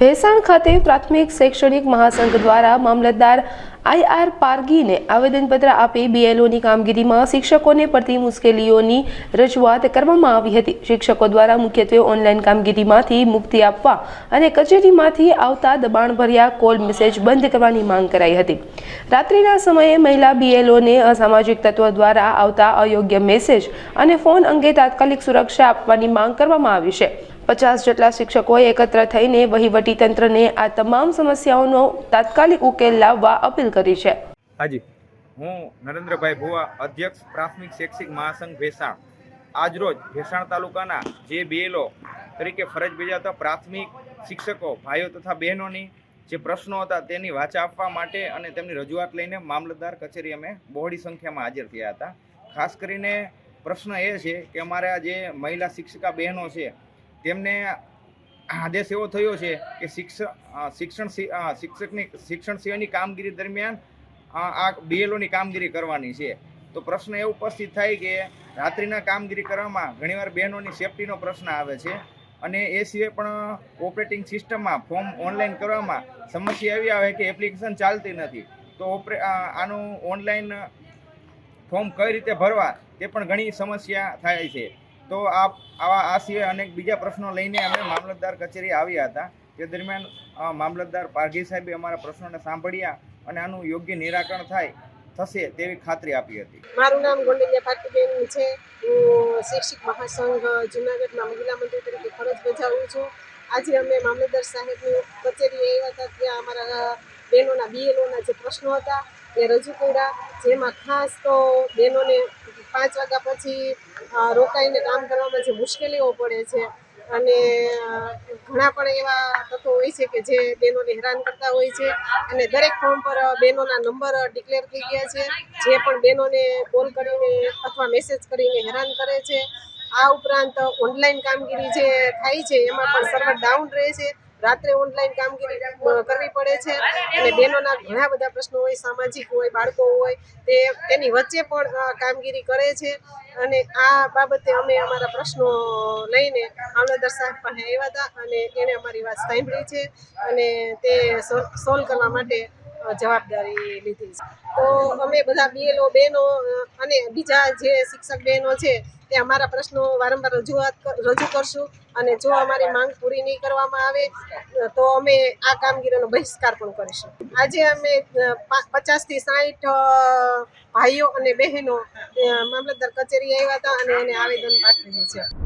ભેસાણ ખાતે પ્રાથમિક શૈક્ષણિક મહાસંઘ દ્વારા મામલતદાર આઈ આર પારગીને આવેદનપત્ર આપી બીએલઓની કામગીરીમાં શિક્ષકોને પડતી મુશ્કેલીઓની રજૂઆત કરવામાં આવી હતી. શિક્ષકો દ્વારા મુખ્યત્વે ઓનલાઈન કામગીરીમાંથી મુક્તિ આપવા અને કચેરીમાંથી આવતા દબાણભર્યા કોલ મેસેજ બંધ કરવાની માંગ કરાઈ હતી. રાત્રિના સમયે મહિલા બીએલઓને અસામાજિક તત્વો દ્વારા આવતા અયોગ્ય મેસેજ અને ફોન અંગે તાત્કાલિક સુરક્ષા આપવાની માંગ કરવામાં આવી છે. પચાસ જેટલા શિક્ષકોએ એકત્ર થઈને વહીવટી તંત્રને આ તમામ સમસ્યાઓનો તાત્કાલિક ઉકેલ લાવવા અપીલ કરી છે. હાજી, હું નરેન્દ્રભાઈ ભુવા, અધ્યક્ષ પ્રાથમિક શૈક્ષિક મહાસંઘ ભેસાણ. આજરોજ ભેસાણ તાલુકાના જે બીએલઓ તરીકે ફરજ બજાવતા પ્રાથમિક શિક્ષકો, ભાઈઓ તથા બહેનોની જે પ્રશ્નો હતા તેની વાચા આપવા માટે અને તેમની રજૂઆત લઈને મામલતદાર કચેરી અમે બહોળી સંખ્યામાં હાજર થયા હતા. ખાસ કરીને પ્રશ્ન એ છે કે અમારા જે મહિલા શિક્ષિકા બહેનો છે તેમને આદેશ એવો થયો છે કે શિક્ષણ શિક્ષણ શિક્ષકની, શિક્ષણ સિવાયની કામગીરી દરમિયાન આ બીએલઓની કામગીરી કરવાની છે. તો પ્રશ્ન એ ઉપસ્થિત થાય કે રાત્રિના કામગીરી કરવામાં ઘણીવાર બહેનોની સેફટીનો પ્રશ્ન આવે છે અને એ સિવાય પણ ઓપરેટિંગ સિસ્ટમમાં ફોર્મ ઓનલાઈન કરવામાં સમસ્યા એવી આવે કે એપ્લિકેશન ચાલતી નથી. તો ઓપરે આનું ઓનલાઈન ફોર્મ કઈ રીતે ભરવા તે પણ ઘણી સમસ્યા થાય છે. તો આ આવા આ સિવાય અનેક બીજા પ્રશ્નો લઈને અમે મામલતદાર કચેરી આવ્યા હતા. તે દરમિયાન મામલતદાર પારઘી સાહેબે અમારા પ્રશ્નોને સાંભળ્યા અને આનું યોગ્ય નિરાકરણ થાય, થશે તેવી ખાતરી આપી હતી. મારું નામ ગોંડલિયા પાટીબેન છે. હું શૈક્ષિક મહાસંઘ જુનાગઢના મહિલા મંત્રી તરીકે ફરજ બજાવું છું. આજે અમે મામલતદાર સાહેબની કચેરી આવ્યા હતા. ત્યાં અમારા બહેનોના, બીએલઓના જે પ્રશ્નો હતા એ રજૂ કર્યા. જેમાં ખાસ તો બહેનોને પાંચ વાગ્યા પછી રોકાઈને કામ કરવામાં જે મુશ્કેલીઓ પડે છે અને ઘણા પણ એવા તત્વો હોય છે કે જે બહેનોને હેરાન કરતા હોય છે અને દરેક ફોર્મ પર બહેનોના નંબર ડિક્લેર થઈ ગયા છે. જે પણ બહેનોને કોલ કરીને અથવા મેસેજ કરીને હેરાન કરે છે. આ ઉપરાંત ઓનલાઈન કામગીરી જે થાય છે, એમાં પણ સર્વર ડાઉન રહે છે. રાત્રે ઓનલાઈન કામગીરી કરવી પડે છે. અને બહેનોના ઘણા બધા પ્રશ્નો હોય, સામાજિક હોય, બાળકો હોય, તે તેની વચ્ચે પણ કામગીરી કરે છે. અને આ બાબતે અમે અમારા પ્રશ્નો લઈને મામલતદાર સાહેબ પાસે આવ્યા હતા અને એણે અમારી વાત સાંભળી છે અને તે સોલ્વ કરવા માટે જવાબદારી લીધી છે. તો અમે બધા બીએલઓ બહેનો અને બીજા જે શિક્ષક બહેનો છે તે અમારા પ્રશ્નો વારંવાર રજૂઆત રજૂ કરશું અને જો અમારી માંગ પૂરી નહીં કરવામાં આવે, તો અમે આ કામગીરીનો બહિષ્કાર પણ કરીશું. આજે અમે પચાસથી સાઠ ભાઈઓ અને બહેનો મામલતદાર કચેરી આવ્યા હતા અને એને આવેદન પાઠવ્યું છે.